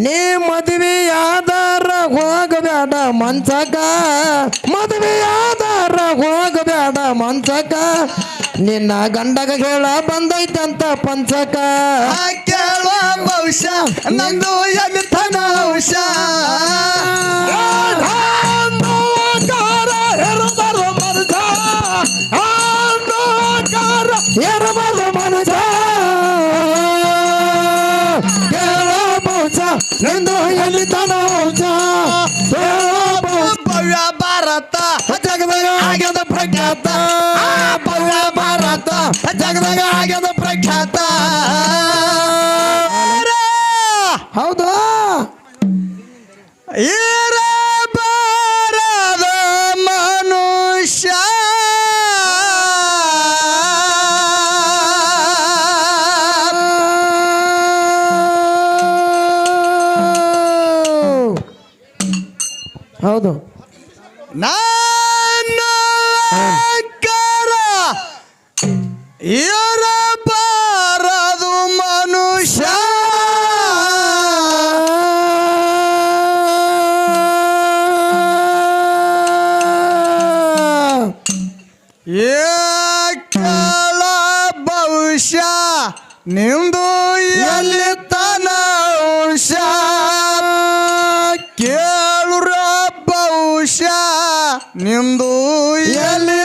ನೀ ಮದುವೆಯಾದಾರ ಹೋಗಬೇಡ ಮದುವೆ ಮದುವೆಯಾದಾರ ಹೋಗಬೇಡ ಮಂಚಕ. ನಿನ್ನ ಗಂಡಗ ಹೇಳ ಬಂದೈತಂತ ಪಂಚಕ. ಕೇಳ ಬಹುಶಃ ನಂದು ಎಂಥನ ಬಹುಶಃ ಇಂದು ಎಲ್ಲಿ ತನ ವಂಶ ಭಾರತ ಜಗದಾಗ ಆಗ್ಯದ ಪ್ರಖ್ಯಾತ. ಭವ್ಯ ಭಾರತ ಜಗದಾಗ ಆಗ್ಯದ ಪ್ರಖ್ಯಾತ. ರಾ ಹೌದಾ? ಈ ಏಳ ಭವಿಷ್ಯ ನಿಂದು ಎಲ್ಲಿ ತನ ಅಂಶ ಕೇಳುರ ಭವಿಷ್ಯ ನಿಂದು ಎಲ್ಲಿ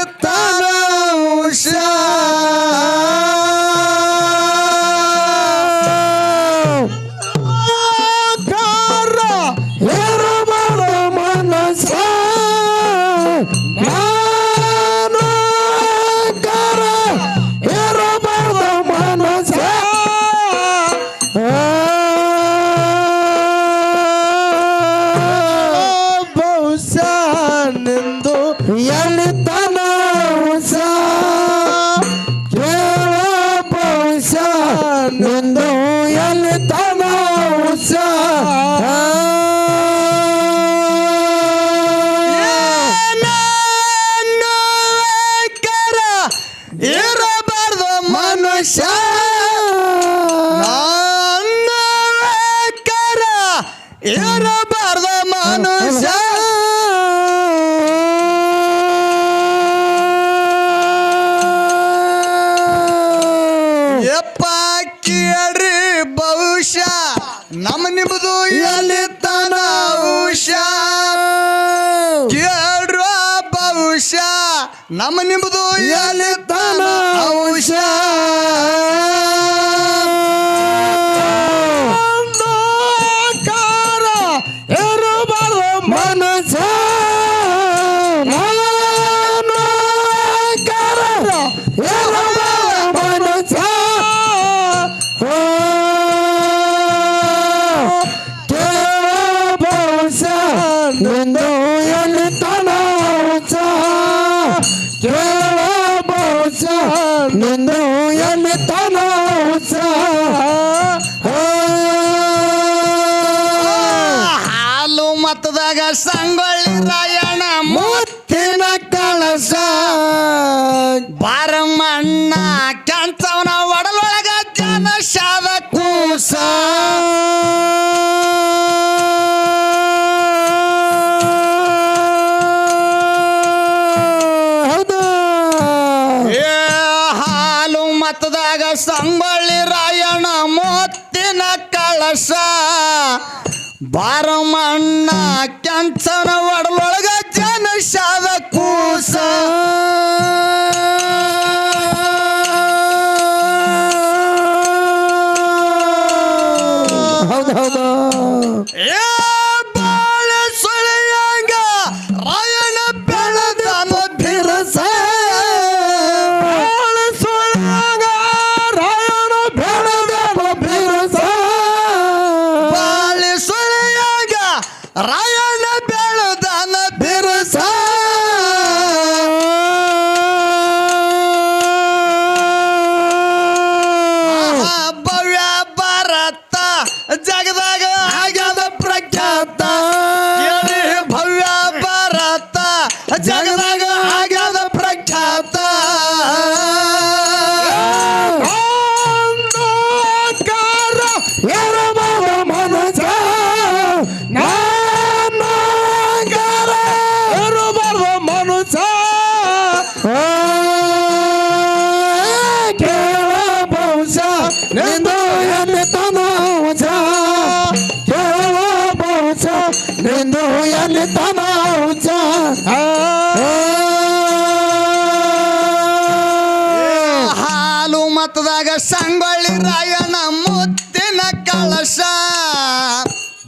ನಮ್ಮ ನಿಮ್ಮದು ಎಲ್ಲಿತ್ತಾನ ಹುಷಾರ್ ಕೇಳ್ರೋ ಬಹುಶಃ. ನಮ್ಮ ನಿಮ್ಮದು ಎಲ್ಲಿತ್ತಾನ ಹುಷಾರ್ ನಿನ್ನ ಎಮ್ಮೆ ತನ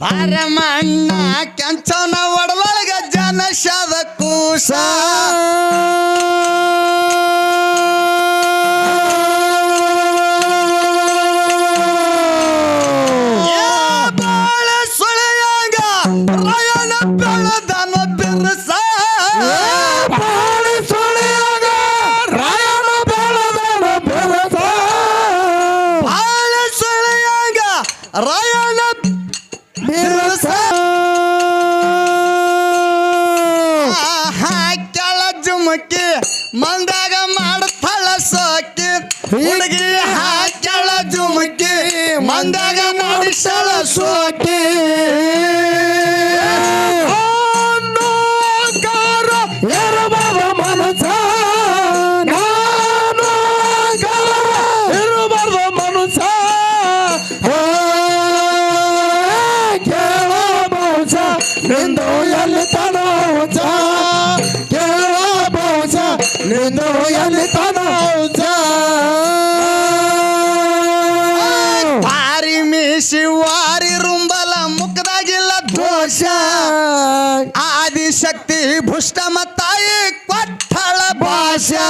ಬಾರಮಣ್ಣ ಕೆಂಚನ ಒಡಲೊಳಗ ಜನಶದ ಕೂಸ. ಮಾಡ್ತಾಳ ಸೋಕಿ ಹುಡುಗಿ ಹಾಕ್ಯಾಳ ಜುಮುಕಿ ಮಂದಾಗ ಮಾಡಿಸಳ ಸೋಕಿ ಆದಿಶಕ್ತಿ ಭುಷ್ಟ ಮತ್ತಾಯಿ ಕೊಟ್ಟಳ ಭಾಷಾ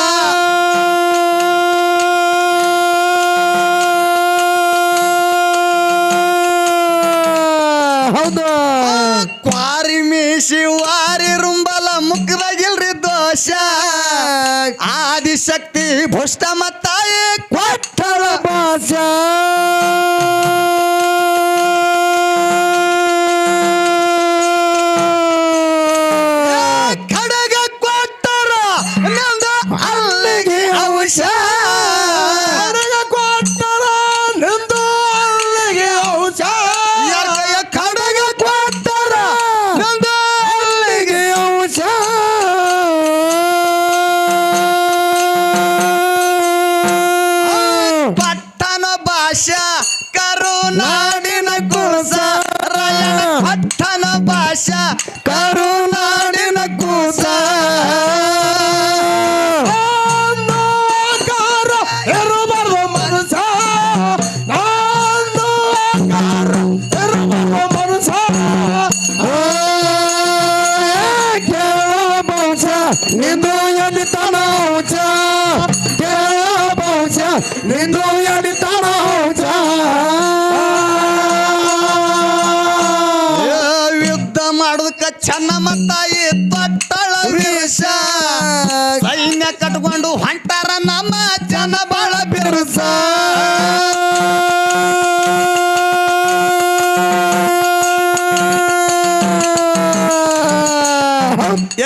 ಹೌದು. ಕ್ವಾರಿ ಮೀಸಿ ವಾರಿ ರುಂಬಲ ಮುಗ್ದಾಗಿಲ್ರಿ ದೋಷ. ಆದಿಶಕ್ತಿ ಭುಷ್ಟ ಯುದ್ಧ ಮಾಡೋದಕ್ಕ ಚೆನ್ನಮ್ಮ ತಾಯಿ ತೊಟ್ಟಳ ವೇಷ. ಸೈನ್ಯ ಕಟ್ಕೊಂಡು ಹೊಂಟಾರ ನಮ್ಮ ಜನ ಬಾಳ ಬಿರುಸ.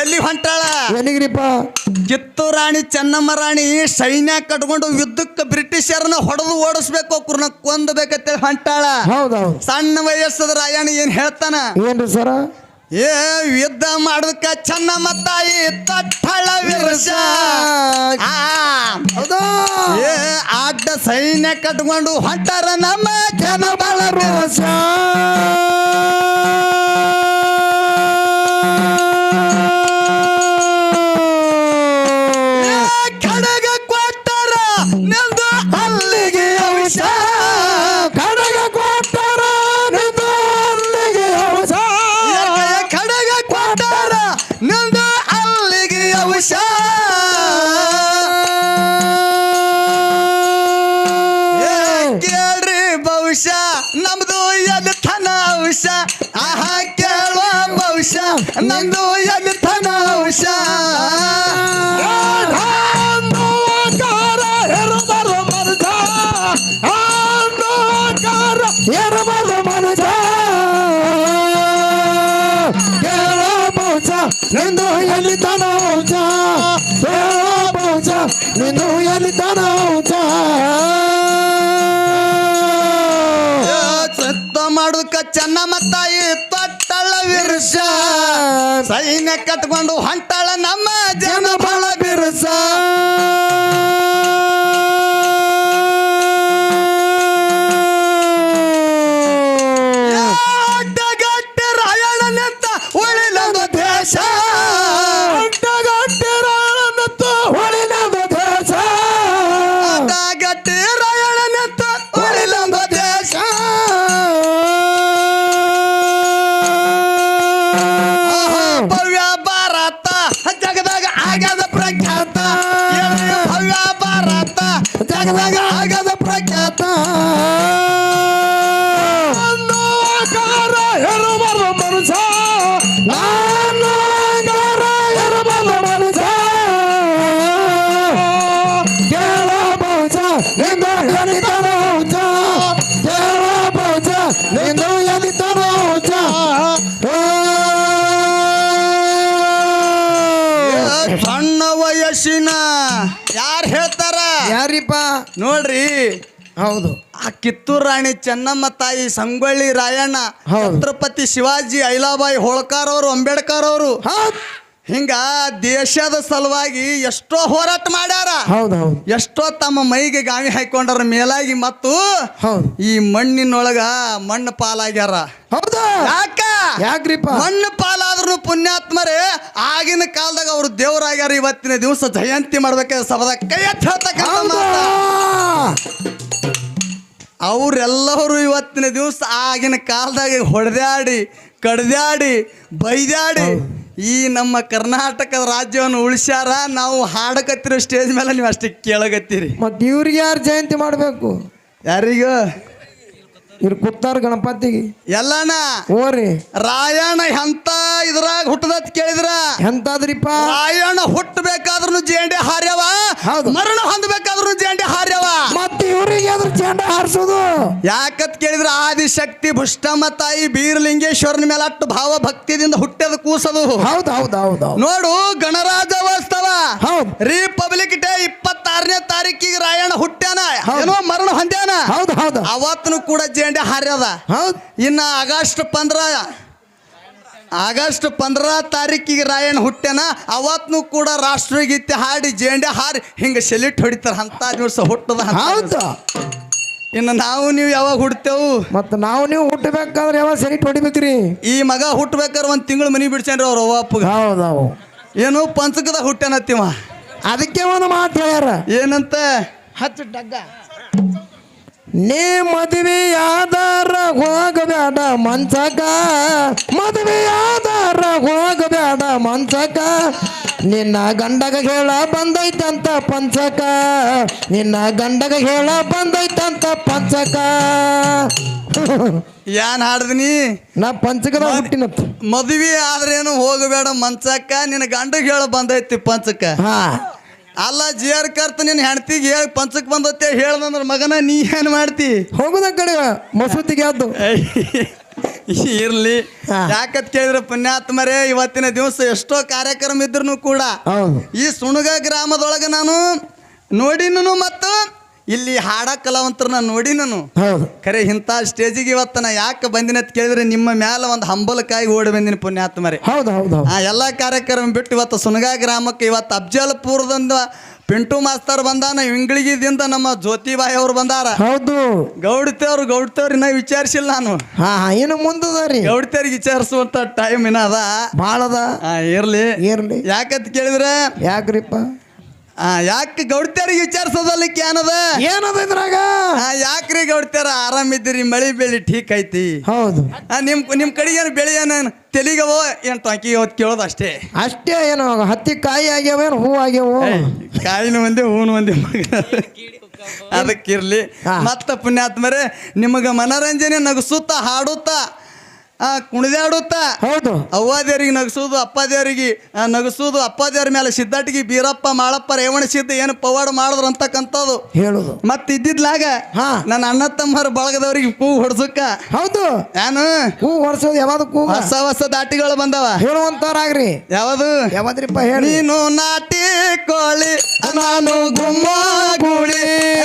ಎಲ್ಲಿ ಹೊಂಟಾಳ? ಎಲ್ಲಿಗ್ರಿಪ್ಪ? ಕಿತ್ತೂರು ರಾಣಿ ಚೆನ್ನಮ್ಮ ರಾಣಿ ಸೈನ್ಯ ಕಟ್ಕೊಂಡು ಯುದ್ಧಕ್ಕೆ ಬ್ರಿಟಿಷರನ್ನ ಹೊಡೆದು ಓಡಿಸ್ಬೇಕು ಅವ್ರನ್ನ ಕೊಂದಬೇಕಂತೇಳಿ ಹೊಂಟಾಳ. ಹೌದೌದು. ಸಣ್ಣ ವಯಸ್ಸದ ರಾಯಣ್ಣ ಏನ್ ಹೇಳ್ತಾನ? ಏನ್ರಿ ಸರ? ಏ ಯುದ್ಧ ಮಾಡೋದಕ್ಕ ಚೆನ್ನಮ್ಮ ತಾಯಿ ತಟ್ಟಳ ವಿರಸ. ಹೌದಾ? ಏ ಅಡ್ಡ ಸೈನ್ಯ ಕಟ್ಕೊಂಡು ಹೊಂಟಾರ ನಮ್ಮ ಜನ ಬಾಳ ಬಹುಶಃ ನಮ್ದು ಎಲ್ಲಿ ಥನ ಔಷ ಅನ್ನೋಕಾರ ಎರಬರು ಮನಸ ಕೇಳ ಬಹುಶ ನಿಂದು ಎಲ್ಲಿ ತನ ಔಷ ಕೇಳ ಬಹುಶ ನಿಂದು ಎಲ್ಲಿ ತನ ಸೈನ್ಯ ಕಟ್ಕೊಂಡು ಹೊಂಟಾಳ ನಮ್ಮ ಜನ ಬಳ ಬಿರುಸ. ನಿಂದು ಎಲಿತನ ಹುಚ್ಚ? ದೇವ ಪೂಜ ನಿಂದು ಎಲಿತನ ಹುಚ್ಚ? ಸಣ್ಣ ವಯಸ್ಸಿನ ಯಾರು ಹೇಳ್ತಾರ? ಯಾರಿಪ್ಪ? ನೋಡ್ರಿ. ಹೌದು. ಆ ಕಿತ್ತೂರು ರಾಣಿ ಚೆನ್ನಮ್ಮ ತಾಯಿ ಸಂಗೊಳ್ಳಿ ರಾಯಣ್ಣ. ಛತ್ರಪತಿ ಶಿವಾಜಿ ಐಲಾಬಾಯಿ ಹೋಳ್ಕರ್ ಅವರು ಅಂಬೇಡ್ಕರ್ ಅವರು. ಹಿಂಗ ದೇಶದ ಸಲುವಾಗಿ ಎಷ್ಟೋ ಹೋರಾಟ ಮಾಡ್ಯಾರ. ಹೌದು ಹೌದು. ಎಷ್ಟೋ ತಮ್ಮ ಮೈಗೆ ಗಾವಿ ಹಾಕೊಂಡ್ರ ಮೇಲಾಗಿ ಮತ್ತು ಹೌದು. ಈ ಮಣ್ಣಿನೊಳಗ ಮಣ್ಣು ಪಾಲಾಗ್ಯಾರ. ಹೌದು? ಯಾಕ? ಯಾಕ್ರಿಪ್ಪ? ಮಣ್ಣು ಪಾಲಾದ್ರೂ ಪುಣ್ಯಾತ್ಮರೇ ಆಗಿನ ಕಾಲದಾಗ ಅವರು ದೇವರಾಗ್ಯಾರ. ಇವತ್ತಿನ ದಿವಸ ಜಯಂತಿ ಮಾಡ್ಬೇಕ ಸಭದ ಕೈ. ಅವ್ರೆಲ್ಲರೂ ಇವತ್ತಿನ ದಿವಸ ಆಗಿನ ಕಾಲದಾಗ ಹೊಡೆದಾಡಿ ಕಡ್ದಾಡಿ ಬೈದಾಡಿ ಈ ನಮ್ಮ ಕರ್ನಾಟಕದ ರಾಜ್ಯವನ್ನು ಉಳಿಸ್ಯಾರ ನಾವು ಹಾಡಕತ್ತಿರೋ ಸ್ಟೇಜ್ ಮೇಲೆ ನೀವು ಅಷ್ಟೇ ಕೇಳಗತ್ತೀರಿ ಮತ್ತೆ ಇವ್ರಿಗೆ ಯಾರು ಜಯಂತಿ ಮಾಡಬೇಕು? ಯಾರಿಗ? ಇವ್ರು ಕೂತಾರ ಗಣಪತಿಗೆ. ಎಲ್ಲಾನ ಓರಿ ರಾಯಣ್ಣ ಎಂತ ಇದ್ರಾಗ ಹುಟ್ಟದತ್ ಕೇಳಿದ್ರ? ಎಂತಾದ್ರಿಪ್ಪ? ರಾಯಣ್ಣ ಹುಟ್ಟಬೇಕಾದ್ರೂ ಜೇಂಡೆ ಹಾರ್ಯವ ಹೌದು. ಮರಣ ಹೊಂದಬೇಕಾದ್ರೂ ಜೇಂಡೆ ಹಾರ್ಯವ. ಮತ್ತೆ ಇವ್ರಿಗೆ ಅದ್ರ ಜೇಂಡೆ ಹಾರಿಸೋದು? ಯಾಕತ್ ಕೇಳಿದ್ರ? ಆದಿಶಕ್ತಿ ಭುಷ್ಟಮ ತಾಯಿ ಬೀರ್ಲಿಂಗೇಶ್ವರನ ಮೇಲೆ ಅಟ್ಟು ಭಾವ ಭಕ್ತಿದಿಂದ ಹುಟ್ಟದ ಕೂಸದು. ಹೌದು ಹೌದು ಹೌದು ನೋಡು ಗಣರಾಜ್ಯೋತ್ಸವ ಹೌದು. ರಿಪಬ್ಲಿಕ್ ಡೇ ಇಪ್ಪತ್ತಾರನೇ ತಾರೀಕಿಗೆ ರಾಯಣ್ಣ ಹುಟ್ಟ್ಯಾನ. ಏನೋ ಮರಣ ಹೊಂದ್ಯಾನ? ಹೌದು ಹೌದು. ಅವತ್ತನು ಕೂಡ ಜೇಂಡೆ ಹಾರ್ಯದ. ಹೌದು. ಇನ್ನ ಆಗಸ್ಟ್ ಪಂದ್ರ ಆಗಸ್ಟ್ ಪಂದ್ರ ತಾರೀಕಿಗೆ ರಾಯಣ್ಣ ಹುಟ್ಟ್ಯಾನ? ಅವತ್ನು ಕೂಡ ರಾಷ್ಟ್ರಗೀತೆ ಹಾಡಿ ಜೇಂಡೆ ಹಾರಿ ಹಿಂಗ ಸೆಲ್ಯೂಟ್ ಹೊಡಿತಾರ ಅಂತ ದಿವಸ ಹುಟ್ಟದ ಹೌದು. ಇನ್ನು ನಾವು ನೀವು ಯಾವಾಗ ಹುಡ್ತೇವು ಮತ್ತೆ ನಾವು ನೀವು ಹುಟ್ಟಬೇಕಾದ್ರೆ ಯಾವಾಗ ಸರಿ ಹೊಡಿಬೇಕ್ರಿ? ಈ ಮಗ ಹುಟ್ಟಬೇಕಾದ್ರೆ ಒಂದು ತಿಂಗಳು ಮನಿ ಬಿಡ್ಸ್ಯಾನ್ರಿ ಅವ್ರ ಅವ್ವ ಅಪ್ಪಗ. ಹೌದು ಹೌದು. ಏನು ಪಂಚಕದ ಹುಟ್ಟನತ್ತಿವ. ಅದಕ್ಕೆ ಒಂದು ಮಾತು ಹೇಳ್ಯಾರ. ಏನಂತ? ಹಚ್ಚ ಡಗ್ಗ. ನೀ ಮದುವೆಯಾದಾರ ಹೋಗಬೇಡ ಮಂಚಕ. ಮದುವೆಯಾದಾರ ಹೋಗಬೇಡ ಮಂಚಕ. ನಿನ್ನ ಗಂಡಗ ಹೇಳ ಬಂದೈತಂತ ಪಂಚಕ. ನಿನ್ನ ಗಂಡಗ ಹೇಳ ಬಂದೈತಂತ ಪಂಚಕ. ಏನ್ ಹಾಡಿದ್ನಿ ನಾ? ಹುಟ್ಟಿನತ್ ಮದುವೆ ಆದ್ರೇನು ಹೋಗಬೇಡ ಮಂಚಕ್ಕ ನಿನ್ನ ಗಂಡ ಹೇಳ ಬಂದೈತಿ ಪಂಚಕ. ಅಲ್ಲ ಜಿಯರ್ ಕರ್ತ ನಿನ್ನ ಹೆಂಡತಿಗೆ ಹೇಳಿ ಪಂಚಕ್ ಬಂದತ್ತೆ ಹೇಳ್ದಂದ್ರ ಮಗನ ನೀ ಏನ್ ಮಾಡ್ತಿ? ಹೋಗುದ ಕಡೆ ಮಸೂತಿಗೆ ಅದು ಇರ್ಲಿ. ಯಾಕತ್ ಕೇಳಿದ್ರೆ ಪುಣ್ಯಾತ್ಮರೇ ಇವತ್ತಿನ ದಿವಸ ಎಷ್ಟೋ ಕಾರ್ಯಕ್ರಮ ಇದ್ರು ಕೂಡ ಈ ಸುಣಗ ಗ್ರಾಮದೊಳಗೆ ನಾನು ನೋಡಿನೂ ಮತ್ತು ಇಲ್ಲಿ ಹಾಡ ಕಲಾವಂತರನ್ನ ನೋಡಿನನು ಹೌದು. ಖರೆ ಇಂಥ ಸ್ಟೇಜಿಗೆ ಇವತ್ತು ನಾ ಯಾಕೆ ಬಂದಿನ ಅಂತ ಕೇಳಿದ್ರೆ ನಿಮ್ಮ ಮ್ಯಾಲ ಒಂದು ಹಂಬಲಕ್ಕಾಗಿ ಓಡಿ ಬಂದಿನ ಪುಣ್ಯಾತ್ಮರೇ ಹೌದು ಹೌದು ಹೌದು. ಆ ಎಲ್ಲ ಕಾರ್ಯಕ್ರಮ ಬಿಟ್ಟು ಇವತ್ತು ಸುನಗಾ ಗ್ರಾಮಕ್ಕೆ ಇವತ್ತು ಅಫ್ಜಲ್ಪುರದಿಂದ ಪಿಂಟು ಮಾಸ್ತರ್ ಬಂದಾನ ಇಂಗ್ಳಿಗಿದಿಂದ ನಮ್ಮ ಜ್ಯೋತಿಬಾಯಿ ಅವ್ರು ಬಂದಾರ. ಹೌದು. ಗೌಡ್ತೇವ್ರು ಗೌಡತೇವ್ರಿ ನಾ ವಿಚಾರಿಸಿಲ್ಲ ನಾನು. ಹಾ ಹಾ ಏನು ಮುಂದದ ರೀ. ಗೌಡ್ತೇವ್ರಿಗೆ ವಿಚಾರಿಸುವಂತ ಟೈಮ್ ಅದ. ಭಾಳದ ಆ, ಇರ್ಲಿ. ಇರ್ಲಿ. ಯಾಕಂತ ಕೇಳಿದ್ರೆ ಯಾಕ್ರಿಪ್ಪ? ಯಾಕೆ ಗೌಡ್ತೇವ್ರಿಗೆ ವಿಚಾರಿಸೋದಲ್ಲಿಕ್ಕೆ ಏನದ ಏನದ ಇದ್ರಾಗ? ಯಾಕ್ರಿ ಆರಾಮ ಇದ್ದೀರಿ ಮಳಿ ಬೆಳಿ ಠೀಕ್ ಐತಿ. ಹೌದು. ನಿಮ್ ನಿಮ್ ಕಡೆ ಏನು ಬೆಳೆ ಏನು ತೆಲಿಗವೋ ಏನ್ ಟಾಕಿ ಹೋದ್ ಕೇಳೋದು ಅಷ್ಟೇ. ಅಷ್ಟೇ ಏನು ಹತ್ತಿ ಕಾಯಿ ಆಗ್ಯಾವ ಏನು ಹೂ ಆಗ್ಯಾವ? ಕಾಯಿನ ಒಂದೇ ಹೂನು ಒಂದೇ ಮಗ. ಅದಕ್ಕಿರ್ಲಿ. ಮತ್ತ ಪುಣ್ಯಾತ್ಮರೇ ನಿಮಗ ಮನರಂಜನೆ ನಗಸುತ್ತಾ ಹಾಡುತ್ತಾ. ಆ, ಕುಣಿದಾಡುತ್ತಾ? ಹೌದು. ಅವ್ವಾದೇವ್ರಿಗೆ ನಗಸೋದು ಅಪ್ಪ ದೇವರಿಗೆ ನಗಸೋದು ಅಪ್ಪಾದೇವ್ರ ಮೇಲೆ ಸಿದ್ದಾಟಿಗೆ ಬೀರಪ್ಪ ಮಾಳಪ್ಪ ರೇವಣ ಸಿದ್ದ ಏನು ಪವಾಡ ಮಾಡಿದ್ರು ಅಂತಕ್ಕಂಥದ್ದು. ಹೇಳುದು. ಮತ್ತೆ ಇದ್ದಿದ್ಲಾಗ ಹಾ. ನನ್ನ ಅಣ್ಣ ತಮ್ಮರ ಬಳಗದವ್ರಿಗೆ ಪೂ ಹೊಡ್ಸಕ್ಕ. ಹೌದು. ಏನು? ಹೂ ಹೊಡ್ಸೋದು ಯಾವ್ದು ಕೂಗ? ಹೊಸ ಹೊಸ ದಾಟಿಗಳು ಬಂದವ. ಹೇಳುವಂತಾರಾಗ್ರಿ ಯಾವ್ದು? ಯಾವ್ದ್ರಿಪ್ಪ ಹೇಳಿ? ನೀನು ನಾಟಿ ಕೋಳಿ ನಾನು ಗುಮ್ಮ ಗುಳಿ.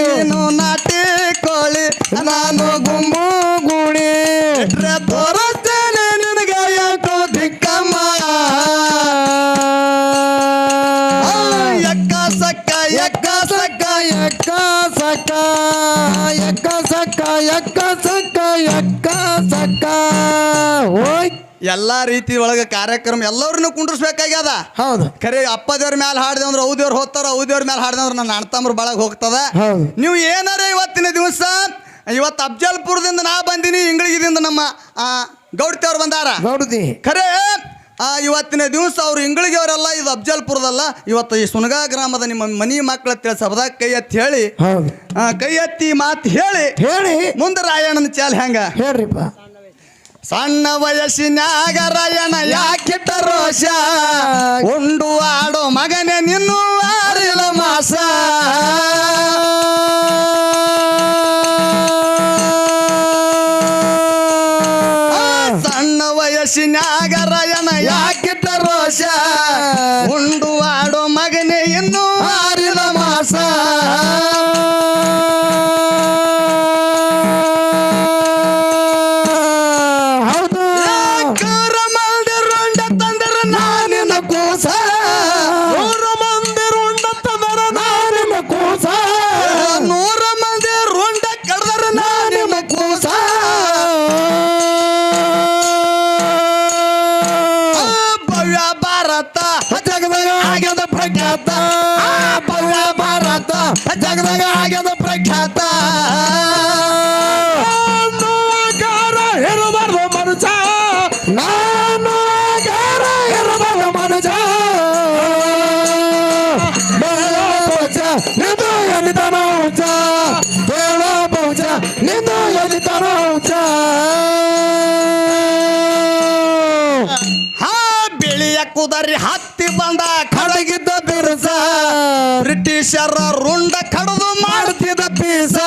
ನೀನು ನಾಟಿ ಕೋಳಿ ನಾನು ಗುಮ್ಮ ಗುಂಬು ಗೂಳಿ. ಇಟ್ರೆ ಎಲ್ಲ ರೀತಿ ಒಳಗೆ ಕಾರ್ಯಕ್ರಮ ಎಲ್ಲರನ್ನೂ ಕುಂಡರ್ಸ್ಬೇಕಾಗ್ಯದ. ಹೌದು. ಖರೆ ಅಪ್ಪ ದೇವ್ರ ಮೇಲೆ ಹಾಡಿದೆ ಅಂದ್ರೆ ಅವು ದೇವ್ರ ಹೋಗ್ತಾರ ಅವು ದೇವ್ರ ಮೇಲೆ ಹಾಡಿದೆ ಅಂದ್ರೆ ನನ್ನ ಅಣ್ತಮ್ರ ಬಳಗ ಹೋಗ್ತದ. ನೀವು ಏನಾರ ಇವತ್ತಿನ ದಿವಸ ಇವತ್ತು ಅಫ್ಜಲ್ಪುರದಿಂದ ನಾ ಬಂದಿನಿ ಇಂಗ್ಳಿಗಿದಿಂದ ನಮ್ಮ ಗೌಡ್ತಿ ಅವ್ರು ಬಂದಾರ. ಗೌಡತಿ. ಖರೆ ಆ ಇವತ್ತಿನ ದಿವಸ ಅವ್ರು ಇಂಗ್ಳಿಗೆ ಅವರೆಲ್ಲ ಇದು ಅಫ್ಜಲ್ಪುರದಲ್ಲ ಇವತ್ತು ಈ ಸುನಗಾ ಗ್ರಾಮದ ನಿಮ್ಮ ಮನಿ ಮಕ್ಕಳ ತಿಳಿಸಬದ ಕೈ ಎತ್ತಿ ಹೇಳಿ. ಕೈ ಎತ್ತಿ ಮಾತು ಹೇಳಿ. ಹೇಳಿ. ಮುಂದೆ ರಾಯಣ್ಣನ ಚಾಲ್ ಹೆಂಗ? ಹೇಳ್ರಿಪ್ಪ. ಸಣ್ಣ ವಯಸ್ಸಿನಾಗ ರಯಣ ಯಾಕಿಟ್ಟ ರೋಷ? ಉಂಡು ಆಡೋ ಮಗನೇ ನಿನ್ನು ಆರಿಲ ಮಾಸ. ಸಣ್ಣ ವಯಸ್ಸಿನಾಗ ರಯಣ ಯಾಕಿಟ್ಟ ರೋಷ? ಉಂಡು ಇಳಿಯ ಕುದರಿ ಹತ್ತಿ ಬಂದ ಕಡಗಿದ್ದ ಬಿರುಸ. ಬ್ರಿಟಿಷರ ರುಂಡ ಕಡದು ಮಾಡ್ತಿದ್ದ ಪೀಸ.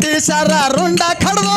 ಬ್ರಿಟಿಷರ ರುಂಡ ಕಡ್ದು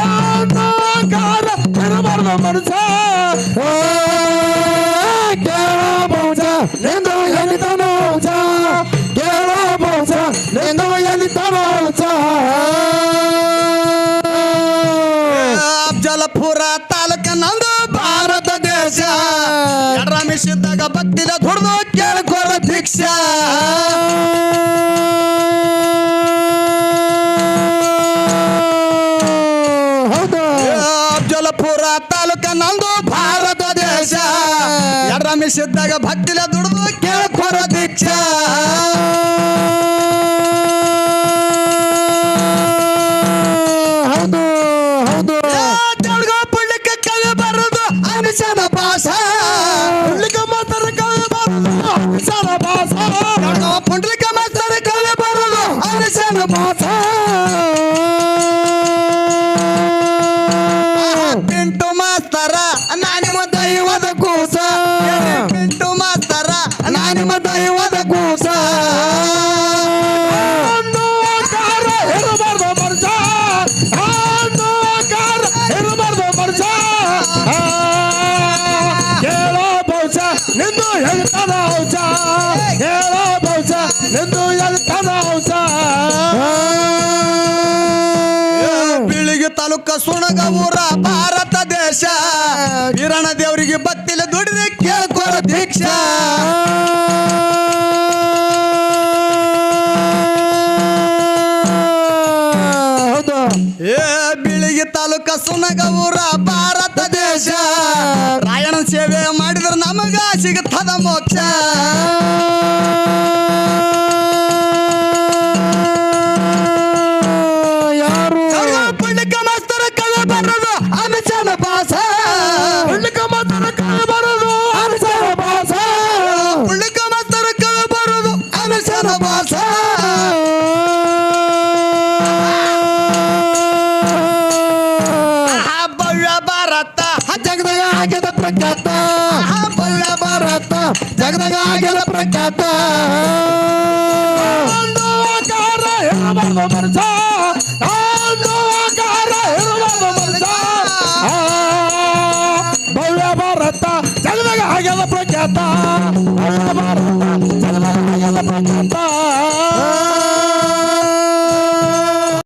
অন্ধকার আমার মরছে ರಮೇಶ್ ಇದ್ದಾಗ ಭಕ್ತಿದ ದುಡ್ದು ಕೇಳ್ಕೊಳ್ಳೋ ಭಿಕ್ಷಾ ವಯಸ್ಸಿದ್ದಾಗ ಭಕ್ತಿಲ ದುಡಿದು ಕೇಳ ನಿಂದು ಹೇಳ್ತಾನ ಹೌಸ ಹೇಳೋ ಬೌಸ ನಿಂದು ಹೇಳ್ತಾನ ಹೌಸ ಬೀಳಿಗೆ ತಾಲೂಕ ಸುಣಗ ಊರ ಭಾರತ ದೇಶ. ವೀರಣ್ಣ ದೇವರಿಗೆ ಬತ್ತಿಲ್ಲ ದುಡಿದ ಕೇಳ್ಕೊರ ದೀಕ್ಷಾ. ಹೌದು. ಏ ಬೀಳಿಗೆ ತಾಲೂಕ ಸುಣಗ ಊರ ಭಾರತ ಯಾರು ಪುಣ್ಯಕ ಮಾಸ್ತರ ಕವಿ ಬರೋದು ಅಮಿಷನ ಪಾಸ ಆಗ್ಯದ